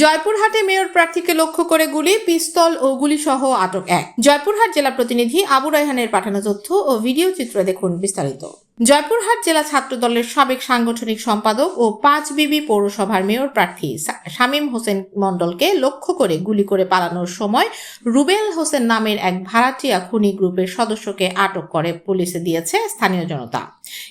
জয়পুরহাটে mayor প্রার্থীকে লক্ষ্য করে গুলি, পিস্তল ও গুলিসহ আটক এক। জয়পুরহাট জেলা প্রতিনিধি আবু রায়হানের পাঠানো তথ্য ও ভিডিও চিত্র দেখুন বিস্তারিত। জয়পুরহাট জেলা ছাত্র দলের সাবেক সাংগঠনিক সম্পাদক ও পাঁচ বিবি পৌরসভার মেয়র প্রার্থী শামীম হোসেন মণ্ডলকে লক্ষ্য করে গুলি করে পালানোর সময় রুবেল হোসেন নামের এক ভাড়াটিয়া খুনি গ্রুপের সদস্যকে আটক করে পুলিশে দিয়েছে স্থানীয় জনতা।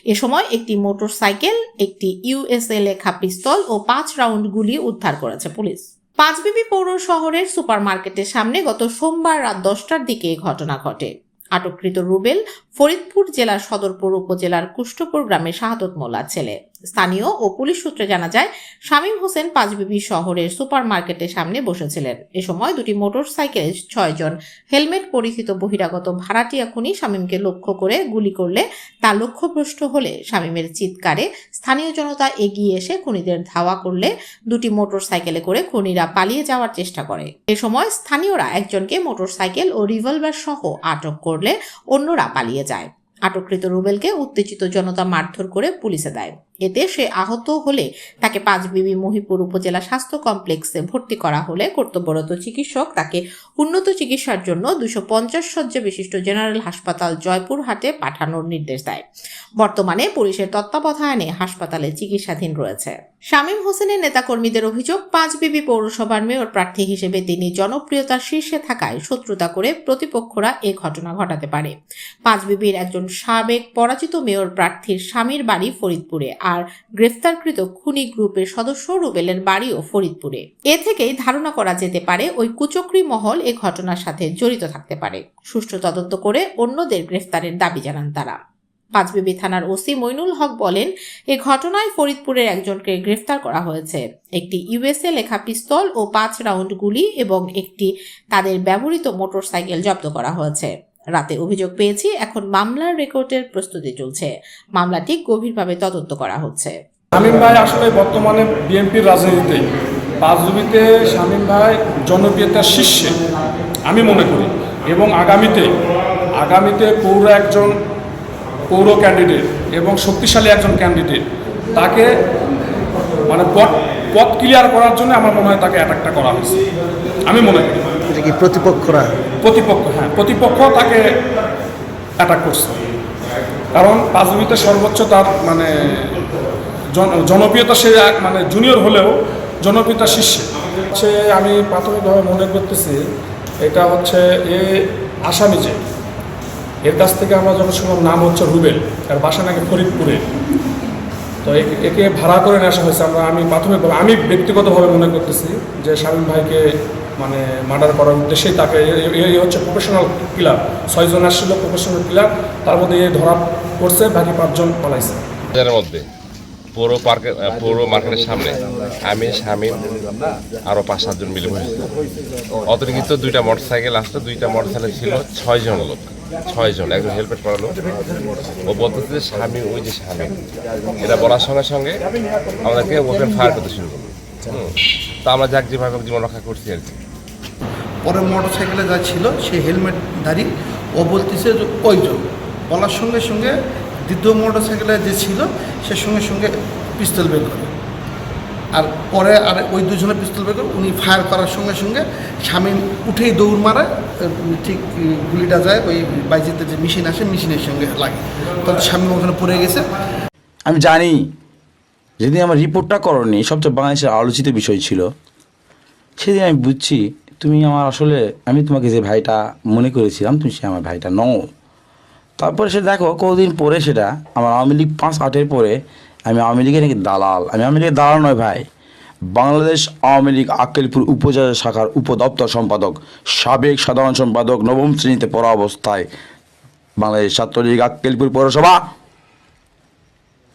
এ সময় একটি মোটরসাইকেল, একটি ইউএসএ লেখা পিস্তল ও পাঁচ রাউন্ড গুলি উদ্ধার করেছে পুলিশ। পাঁচবিবি পৌর শহরের সুপার মার্কেটের সামনে গত সোমবার রাত দশটার দিকে ঘটনা ঘটে। আটককৃত রুবেল ফরিদপুর জেলার সদরপুর উপজেলার কুষ্টপুর গ্রামে শাহাদত মোল্লার ছেলে। স্থানীয় ও পুলিশ সূত্রে জানা যায়, শামীম হোসেন পাঁচবিবি শহরের সুপার মার্কেটের সামনে বসেছিলেন। এ সময় দুটি মোটরসাইকেলে ছয়জন হেলমেট পরিহিত বহিরাগত ভাড়াটিয়া খুনি শামীমকে লক্ষ্য করে গুলি করলে তা লক্ষ্যভ্রষ্ট হলে শামীমের চিৎকারে স্থানীয় জনতা এগিয়ে এসে খুনিদের ধাওয়া করলে দুটি মোটরসাইকেলে করে খুনিরা পালিয়ে যাওয়ার চেষ্টা করে। এ সময় স্থানীয়রা একজনকে মোটরসাইকেল ও রিভলভার সহ আটক করলে অন্যরা পালিয়ে যায়। আটককৃত রুবেলকে উত্তেজিত জনতা মারধর করে পুলিশে দেয়। এতে সে আহত হলে তাকে পাঁচবিবি মহিপুর উপজেলা স্বাস্থ্য কমপ্লেক্সে ভর্তি করা হলে কর্তব্যরত চিকিৎসক তাকে উন্নত চিকিৎসার জন্য দুশো পঞ্চাশ শয্যা বিশিষ্ট জেনারেল হাসপাতাল জয়পুরহাটে পাঠানোর নির্দেশ দেয়। বর্তমানে পুলিশের তত্ত্বাবধানে হাসপাতালে চিকিৎসাধীন রয়েছে। শামীম হোসেনের নেতাকর্মীদের অভিযোগ পাঁচবিবি পৌরসভার মেয়র প্রার্থী হিসেবে তিনি জনপ্রিয়তার শীর্ষে থাকায় শত্রুতা করে প্রতিপক্ষরা এ ঘটনা ঘটাতে পারে। পাঁচবিবির একজন সাবেক পরাজিত মেয়র প্রার্থীর স্বামীর বাড়ি ফরিদপুরে আর গ্রেফতারকৃত খুনি গ্রুপের সদস্য রুবেলের বাড়িও ফরিদপুরে। এ থেকেই ধারণা করা যেতে পারে ওই কুচক্রি মহল এ ঘটনার সাথে জড়িত থাকতে পারে। সুষ্ঠু তদন্ত করে অন্যদের গ্রেফতারের দাবি জানান তারা। পাঁচবিবি থানার ওসি মইনুল হক বলেন, এ ঘটনায় ফরিদপুরের একজনকে গ্রেফতার করা হয়েছে। একটি ইউএসএ লেখা পিস্তল ও পাঁচ রাউন্ড গুলি এবং একটি তাদের ব্যবহৃত মোটরসাইকেল জব্দ করা হয়েছে। রাতে অভিযোগ পেয়েছি, এখন মামলার রেকর্ডের প্রস্তুতি চলছে। মামলাটি গভীরভাবে তদন্ত করা হচ্ছে। শামীম ভাই আসলে বর্তমানে বিএনপির রাজনীতিতে। পাঁচজুবিতে শামীম ভাই জনপ্রিয়তার শীর্ষে, আমি মনে করি। এবং আগামীতে আগামীতে পৌর একজন পৌর ক্যান্ডিডেট এবং শক্তিশালী একজন ক্যান্ডিডেট তাকে মানে পথ পথ ক্লিয়ার করার জন্য আমার মনে হয় তাকে অ্যাটাকটা করা হয়েছে। আমি মনে করি। কি প্রতিপক্ষরা? প্রতিপক্ষ হ্যাঁ প্রতিপক্ষ তাকে অ্যাটাক করছে। কারণ পাঁচবিতে সর্বোচ্চ তার মানে জনপ্রিয়তা সে এক মানে জুনিয়র হলেও জনপ্রিয়তা শীর্ষে। হচ্ছে আমি প্রাথমিকভাবে মনে করতেছি, এটা হচ্ছে এ আসামি যে, এর কাছ থেকে আমরা যখন শুনলাম নাম হচ্ছে রুবেল আর বাসা নাকি ফরিদপুরে। তো একে ভাড়া করে নিয়ে আসা হয়েছে। আমরা, আমি প্রাথমিকভাবে, আমি ব্যক্তিগতভাবে মনে করতেছি যে শামীম ভাইকে মানে মার্ডার করার উদ্দেশ্যেই তাকে এই হচ্ছে প্রফেশনাল কিলার ছয়জন আসছিল প্রফেশনাল কিলার তার মধ্যে এ ধরা পড়ছে বাকি পাঁচজন পালাইছে। মধ্যে। পৌর পার্কের আহ, পৌর মার্কেটের সামনে। আমি স্বামী আরও পাঁচ সাতজন মিলে বসেছি। অতিরিক্ত দুইটা মোটর সাইকেল আসতো দুইটা মোটর সাইকেল ছিল ছয়জন লোক। ছয়জন একজন হেলমেট পরা লোক। ও বলতেছে স্বামী ওই যে স্বামী। এটা বলার সঙ্গে সঙ্গে আমাদেরকে ওপেন ফায়ার করতে শুরু করল। তা আমরা যাক যেভাবে জীবন রক্ষা করছি আর কি। পরে মোটর সাইকেলে যা ছিল সে হেলমেট দাঁড়ি ও বলতেছে যে ওইজন বলার সঙ্গে সঙ্গে দ্বিতীয় মোটর সাইকেলে যে ছিল সে সঙ্গে সঙ্গে পিস্তল বের করে। আর পরে আর ওই দুজনে পিস্তল বের করে উনি ফায়ার করার সঙ্গে সঙ্গে স্বামী উঠেই দৌড় মারে ঠিক গুলিটা যায় ওই বাইজিতে যে মেশিন আসে মেশিনের সঙ্গে লাগে। তখন স্বামী ওখানে পড়ে গেছে। আমি জানি যেদিন আমার রিপোর্টটা করনি, সবচেয়ে বাংলাদেশের আলোচিত বিষয় ছিল, সেদিন আমি বুঝছি, তুমি আমার আসলে, আমি তোমাকে যে ভাইটা মনে করেছিলাম, তুমি সে আমার ভাইটা নও। তারপরে সে দেখো, কতদিন পরে সেটা, আমার আওয়ামী লীগ পাঁচ আটের পরে আমি আওয়ামী লীগের নাকি দালাল। আমি আওয়ামী লীগের দালাল নয় ভাই। বাংলাদেশ আওয়ামী লীগ আক্কেলপুর উপজেলা শাখার উপদপ্তর সম্পাদক, সাবেক সাধারণ সম্পাদক, নবম শ্রেণীতে পড়া অবস্থায় বাংলাদেশ ছাত্রলীগ আক্কেলপুর পৌরসভা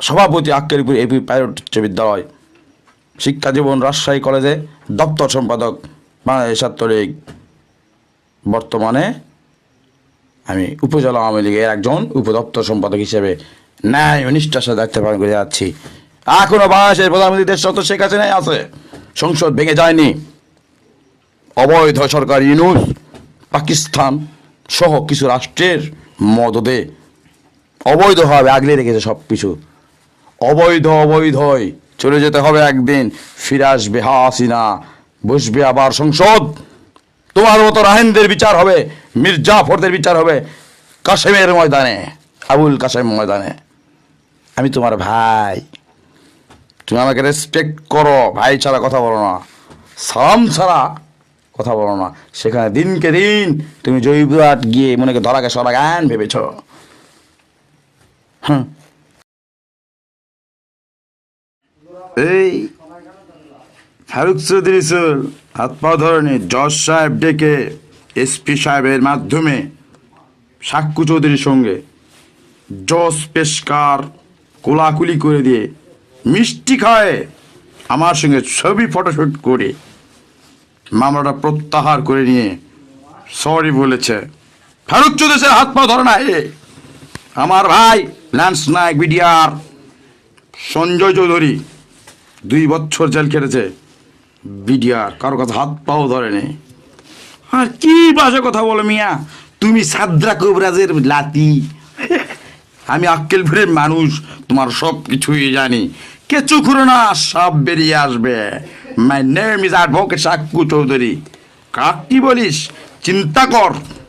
সভাপতি আক্কেলপুর এপি পাইলট উচ্চ বিদ্যালয় শিক্ষা জীবন রাজশাহী কলেজে দপ্তর সম্পাদক বাংলাদেশ ছাত্রলীগ। বর্তমানে আমি উপজেলা আওয়ামী লীগের একজন উপদপ্তর সম্পাদক হিসেবে ন্যায় নিষ্ঠার সাথে দায়িত্ব পালন করে যাচ্ছি। এখনও বাংলাদেশের প্রধানমন্ত্রী দেশ সত্য শেখ হাসিনাই আছে। সংসদ ভেঙে যায়নি। অবৈধ সরকার ইউনুস, পাকিস্তান সহ কিছু রাষ্ট্রের মদদে অবৈধভাবে আগলে রেখেছে সব কিছু অবৈধ, অবৈধই চলে যেতে হবে একদিন। ফিরে আসবে হাসিনা, বসবে আবার সংসদ। তোমার মতো রাহেনদের বিচার হবে, মির্জাফরদের বিচার হবে কাশেমের ময়দানে, আবুল কাশেম ময়দানে। আমি তোমার ভাই। তুমি আমাকে রেসপেক্ট করো, ভাই ছাড়া কথা বলো না, সালাম ছাড়া কথা বলো না। সেখানে দিনকে দিন তুমি জৈবরাট গিয়ে মনে ধরাকে সরা গান ভেবেছ। হুম। এই ফারুক চৌধুরী স্যার, হাত পা ধরনে জজ সাহেব ডেকে এসপি সাহেবের মাধ্যমে সাক্ষু চৌধুরীর সঙ্গে জজ পেশকার কোলাকুলি করে দিয়ে মিষ্টি খায়। আমার সঙ্গে ছবি ফটোশ্যুট করে মামলাটা প্রত্যাহার করে নিয়ে সরি বলেছে। ফারুক চৌধুরী হাত পা ধরে না আমার ভাই ল্যান্স নায়ক বিডিআর সঞ্জয় চৌধুরী দুই বছর জেল কেটেছে। বিডিআর কারও কথা হাত পাও ধরেনি। আর কি বাজে কথা বলো মিয়া? তুমি সাদ্রা কবরাজের লাতি। আমি আক্কেল আক্কেলপুরের মানুষ, তোমার সব কিছুই জানি। কেঁচু খুঁড়ো না সব বেরিয়ে আসবে। My name is advocate Sakku Chowdhury. কাক কি বলিস? চিন্তা কর।